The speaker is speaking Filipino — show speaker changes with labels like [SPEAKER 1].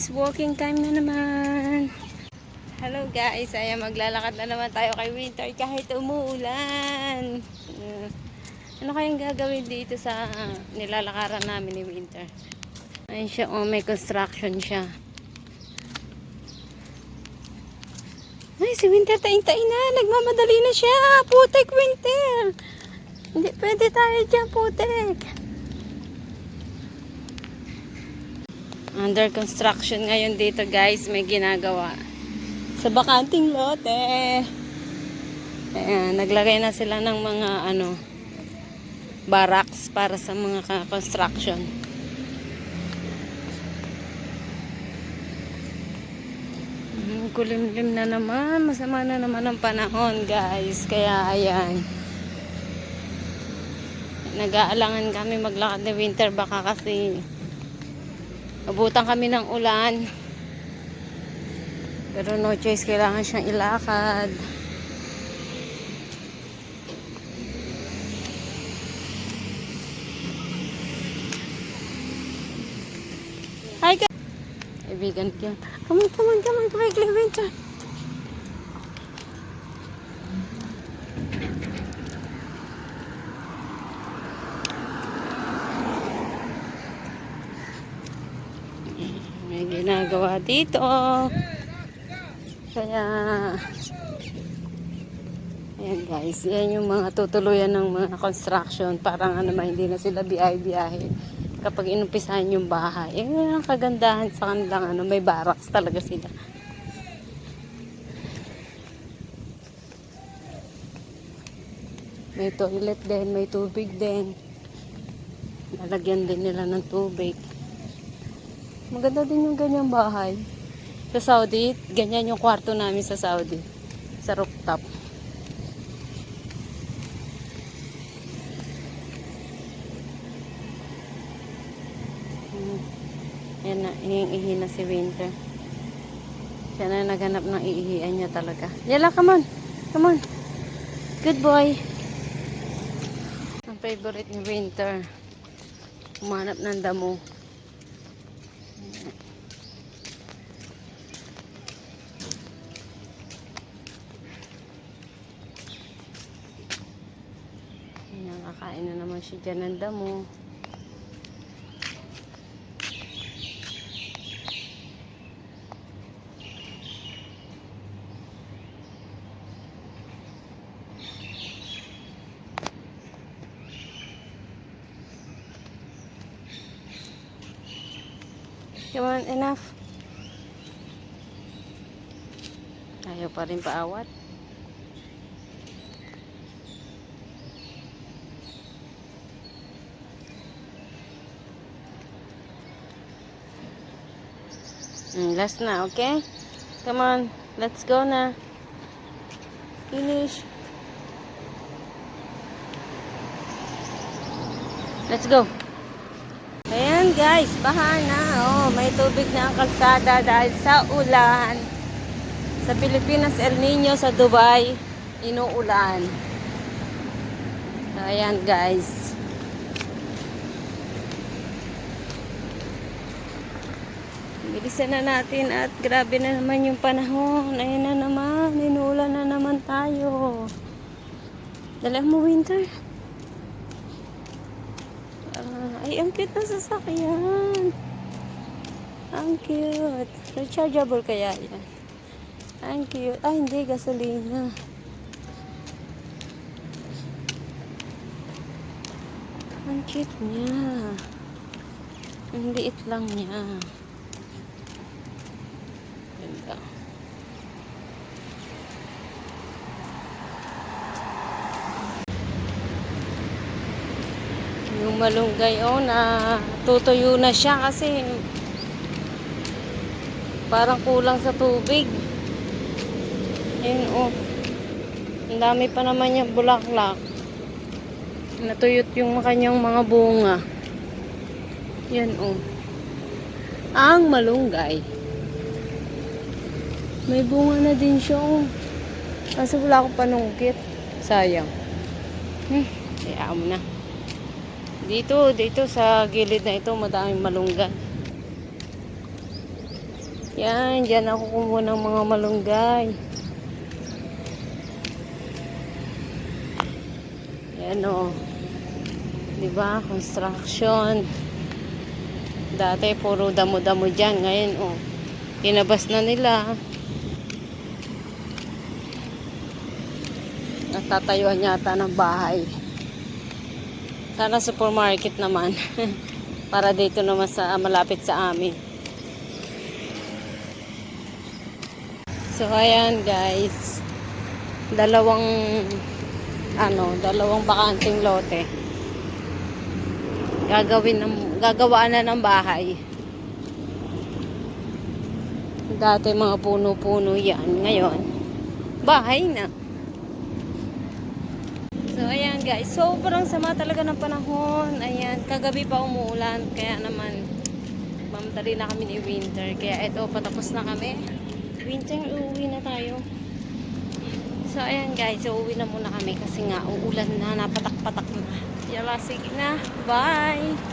[SPEAKER 1] guys, walking time na naman. Hello guys, ay maglalakad na naman tayo kay Winter kahit umuulan. Mm. Ano kayang gagawin dito sa nilalakaran namin ni Winter? Ayun siya, oh may construction siya. Ay, si Winter tain-tain na. Nagmamadali na siya. Putek, Winter. Hindi pwede tayo dyan, putek. Under construction ngayon dito, guys. May ginagawa. Sa bakanting lote. Ayan, naglagay na sila ng mga, ano, barracks para sa mga construction. Mm, Kulimlim na naman. Masama na naman ang panahon, guys. Kaya, ayan. Nag-aalangan kami maglakad na winter. Baka kasi abutan kami ng ulan. Pero no choice. Kailangan siyang ilakad. Hi, guys. Kaibigan ko. Come on, come on, come on, quickly, winter. May ginagawa dito. Kaya, ayan guys, yan yung mga tutuluyan ng mga construction. Parang ano naman, hindi na sila biyahe-biyahe kapag inumpisahan yung bahay. Eh, ang kagandahan sa kanilang ano, may barracks talaga sila. May toilet din, may tubig din. Lalagyan din nila ng tubig. Maganda din yung ganyang bahay. Sa Saudi, ganyan yung kwarto namin sa Saudi. Sa rooftop. Hmm. Yan na, ihi na si Winter. Siya na naghanap ng iihian niya talaga. Yala, come on. Come on. Good boy. Ang favorite ni Winter. Umanap ng damo. Nakakain na naman siya dyan ng damo. Come on, enough. Ayaw pa rin paawat. Mm, last na, okay? Come on, let's go na. Finish. Let's go. Ayan guys, baha na. Oh, may tubig na ang kalsada dahil sa ulan. Sa Pilipinas, El Nino, sa Dubai, inuulan. Ayan guys. Bilisan na natin at grabe na naman yung panahon. Ayun na naman, inuulan na naman tayo. Dala mo winter. Ah, ay, ang cute na sasakyan. Ang cute. Rechargeable kaya yan. Ang cute. Ay, hindi. Gasolina. Ang cute niya. Ang liit lang niya. Ganda. Yung malunggay, oh, na tutuyo na siya kasi parang kulang sa tubig. Ayun, oh. Ang dami pa naman yung bulaklak. Natuyot yung kanyang mga bunga. Yan, oh. Ang malunggay. May bunga na din siya, oh. Kasi wala akong panungkit. Sayang. Hmm, kaya mo na. Dito, dito sa gilid na ito, madaming malunggay. Yan, dyan ako kumuha ng mga malunggay. Yan o. Diba? Construction. Dati puro damo-damo dyan. Ngayon o. Tinabas na nila. Natatayuan yata ng bahay. Sana supermarket naman. Para dito naman sa malapit sa amin. So ayan guys. Dalawang ano, dalawang bakanting lote. Gagawin ng gagawaan na ng bahay. Dati mga puno-puno 'yan, ngayon bahay na. Ayan guys. Sobrang sama talaga ng panahon. Ayan. Kagabi pa umuulan. Kaya naman, mamadali na kami ni Winter. Kaya ito, patapos na kami. Winter, uuwi na tayo. So, ayan guys. Uuwi na muna kami kasi nga, uulan na. Napatak-patak na. Yala, sige na. Bye!